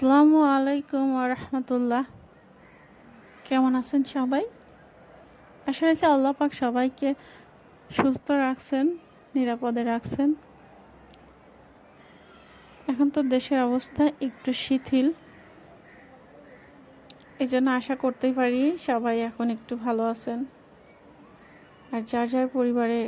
আসসালামু আলাইকুম রহমতুল্লাহ। কেমন আছেন সবাই? আশা রাখি আল্লাহ পাক সবাইকে সুস্থ রাখছেন, নিরাপদে রাখছেন। এখন তো দেশের অবস্থা একটু শিথিল। এই জন্য আশা করতেই পারি সবাই এখন একটু ভালো আছেন। আর যার যার পরিবারে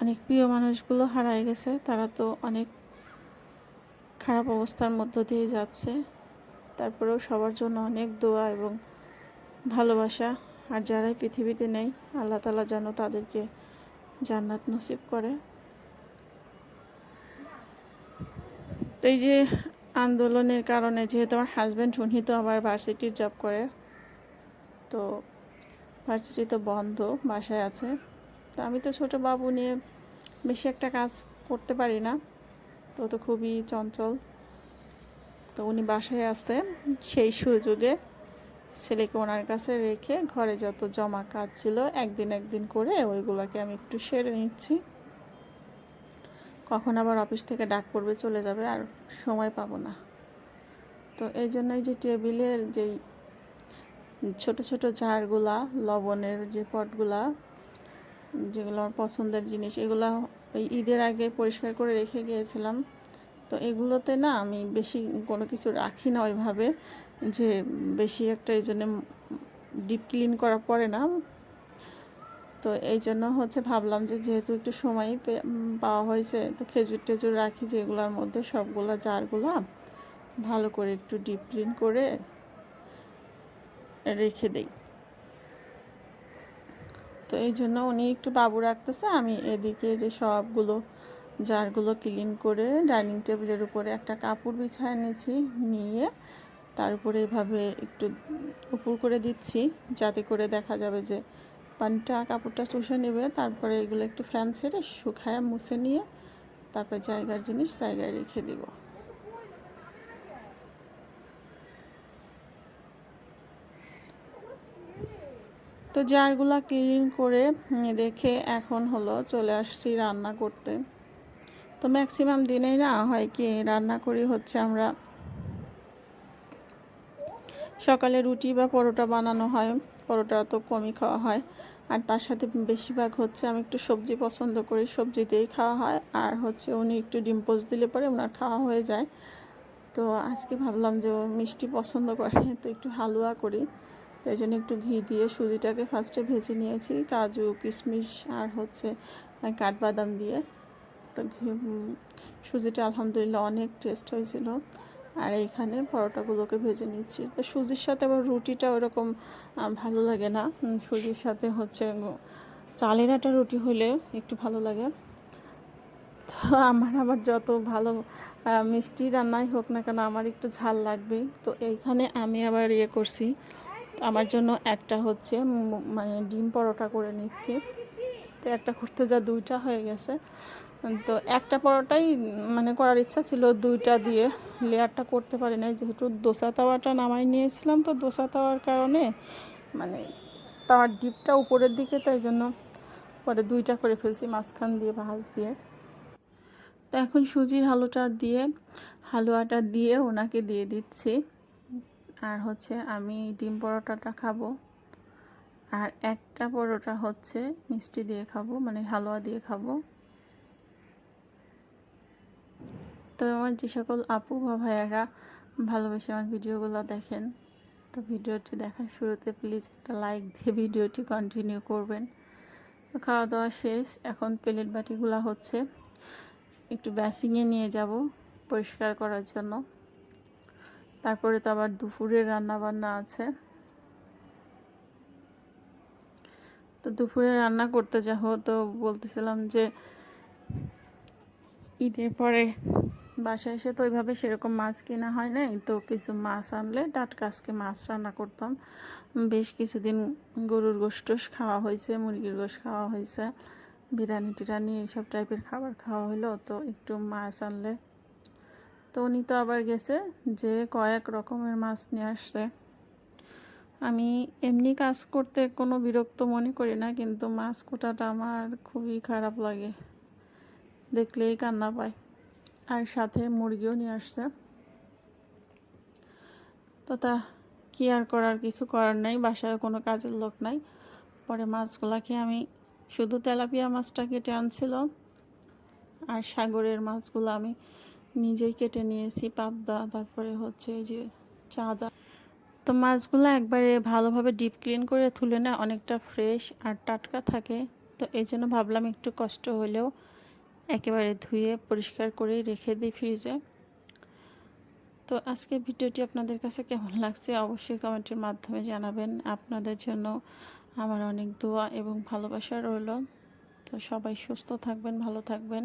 অনেক প্রিয় মানুষগুলো হারায় গেছে, তারা তো অনেক খারাপ অবস্থার মধ্য দিয়ে যাচ্ছে। তারপরেও সবার জন্য অনেক দোয়া এবং ভালোবাসা। আর যারাই পৃথিবীতে নেই, আল্লাহ তালা যেন তাদেরকে জান্নাত নসিব করে। তো এই যে আন্দোলনের কারণে যেহেতু আমার হাজব্যান্ড তো আমার ভার্সিটির জব করে। তো ভার্সিটি তো বন্ধ, বাসায় আছে। তো আমি তো ছোট বাবু নিয়ে বেশি একটা কাজ করতে পারি না। তো তো খুবই চঞ্চল। তো উনি বাসায় আসতে সেই সুযোগে ছেলেকে ওনার কাছে রেখে ঘরে যত জমা কাজ ছিল একদিন একদিন করে ওইগুলোকে আমি একটু সেরে নিচ্ছি। কখন আবার অফিস থেকে ডাক পড়বে চলে যাবে আর সময় পাবো না। তো এই জন্যই যে টেবিলের যেই ছোট ছোট জারগুলা, লবণের যে পটগুলা যেগুলো আমার পছন্দের জিনিস, এগুলো ওই ঈদের আগে পরিষ্কার করে রেখে গিয়েছিলাম। তো এগুলোতে না আমি বেশি কোনো কিছু রাখি না ওইভাবে, যে বেশি একটা এই জন্য ডিপ ক্লিন করা পড়ে না। তো এই জন্য হচ্ছে ভাবলাম যে যেহেতু একটু সময় পাওয়া হয়েছে, তো খেজুর টেজুর রাখি যেগুলোর মধ্যে সবগুলো জারগুলো ভালো করে একটু ডিপ ক্লিন করে রেখে দেই। তো এই জন্য উনি একটু বাবু রাখতেছে। আমি এদিকে যে সবগুলো জারগুলো ক্লিন করে ডাইনিং টেবিলের উপরে একটা কাপড় বিছায় নিয়েছি নিয়ে তার উপরে এভাবে একটু উপর করে দিচ্ছি যাতে করে দেখা যাবে যে পানিটা, কাপড়টা চুষে নেবে। তারপরে এগুলো একটু ফ্যান ছেড়ে শুকায় মুছে নিয়ে তারপরে জায়গার জিনিস জায়গায় রেখে দিব। তো জারগুলা ক্লিন করে রেখে এখন হলো চলে আসছি রান্না করতে। তো ম্যাক্সিমাম দিনেই না হয় কি রান্না করি হচ্ছে আমরা সকালে রুটি বা পরোটা বানানো হয়, পরোটা তো কমই খাওয়া হয়। আর তার সাথে বেশিরভাগ হচ্ছে আমি একটু সবজি পছন্দ করি, সবজি দিয়েই খাওয়া হয়। আর হচ্ছে উনি একটু ডিম পোজ দিলে পরে ওনার খাওয়া হয়ে যায়। তো আজকে ভাবলাম যে মিষ্টি পছন্দ করে, তো একটু হালুয়া করি। তো এই জন্য একটু ঘি দিয়ে সুজিটাকে ফার্স্টে ভেজে নিয়েছি, কাজু, কিশমিশ আর হচ্ছে কাঠবাদাম দিয়ে। তো ঘি সুজিটা আলহামদুলিল্লাহ অনেক টেস্ট হয়েছিল। আর এইখানে পরোটাগুলোকে ভেজে নিচ্ছি। তো সুজির সাথে আবার রুটিটা ওরকম ভালো লাগে না। সুজির সাথে হচ্ছে চালের একটা রুটি হলে একটু ভালো লাগে। তো আমার আবার যত ভালো মিষ্টি রান্নাই হোক না কেন আমার একটু ঝাল লাগবেই। তো এইখানে আমি আবার ইয়ে করছি আমার জন্য একটা হচ্ছে মানে ডিম পরোটা করে নিচ্ছি। তো একটা করতে যা দুইটা হয়ে গেছে। তো একটা পরোটাই মানে করার ইচ্ছা ছিল, দুইটা দিয়ে। লেয়ারটা করতে পারি নাই, যেহেতু দোসা তাওয়াটা নামাই নিয়েছিলাম তো দোসা তাওয়ার কারণে মানে তাওয়ার ডিপটা উপরের দিকে, তাই জন্য পরে দুইটা করে ফেলছি মাঝখান দিয়ে ভাজ দিয়ে। তো এখন সুজির হালুটা দিয়ে, হালুয়াটা দিয়ে ওনাকে দিয়ে দিচ্ছি। আর হচ্ছে আমি ডিম পরোটাটা খাব। আর একটা পরোটা হচ্ছে মিষ্টি দিয়ে খাব মানে হালুয়া দিয়ে খাব। তো আমার যে সকল আপু বা ভাইয়ারা ভালোবেসে আমার ভিডিওগুলো দেখেন, তো ভিডিওটি দেখার শুরুতে প্লিজ একটা লাইক দিয়ে ভিডিওটি কন্টিনিউ করবেন। তো খাওয়া দাওয়া শেষ, এখন প্লেট বাটিগুলো হচ্ছে একটু ব্যাসিংয়ে নিয়ে যাব পরিষ্কার করার জন্য। তারপরে তো আবার দুপুরের রান্না বান্না আছে। তো দুপুরে রান্না করতে যাব, তো বলতেছিলাম যে ঈদের পরে বাসায় এসে তো ওইভাবে সেরকম মাছ কেনা হয় নাই, তো কিছু মাছ আনলে টাটকা আজকে মাছ রান্না করতাম। বেশ কিছুদিন গরুর গোষ্ঠ খাওয়া হয়েছে, মুরগির গোশ খাওয়া হয়েছে বিরিয়ানি টিরানি এইসব টাইপের খাবার খাওয়া হলো, তো একটু মাছ আনলে তো উনি তো আবার গেছে যে কয়েক রকমের মাছ নিয়ে আসছে। আমি এমনি কাজ করতে কোনো বিরক্ত মনে করি না, কিন্তু মাছ কোটাটা আমার খুবই খারাপ লাগে। দেখলেই কান্না পায়। আর সাথে মুরগিও নিয়ে আসছে। তো তা কি আর করার, কিছু করার নাই বাসায় কোনো কাজের লোক নাই। পরে মাছগুলাকে আমি শুধু তেলাপিয়া মাছটা কেটে আনছিল, আর সাগরের মাছগুলো আমি নিজেই কেটে নিয়েছি পাবদা, তারপরে হচ্ছে এই যে চাঁদা। তো মাছগুলো একবারে ভালোভাবে ডিপ ক্লিন করে তুলে না অনেকটা ফ্রেশ আর টাটকা থাকে। তো এই জন্য ভাবলাম একটু কষ্ট হলেও একেবারে ধুয়ে পরিষ্কার করে রেখে দিই ফ্রিজে তো আজকে ভিডিওটি আপনাদের কাছে কেমন লাগছে অবশ্যই কমেন্টের মাধ্যমে জানাবেন। আপনাদের জন্য আমার অনেক দোয়া এবং ভালোবাসা রইল। তো সবাই সুস্থ থাকবেন, ভালো থাকবেন।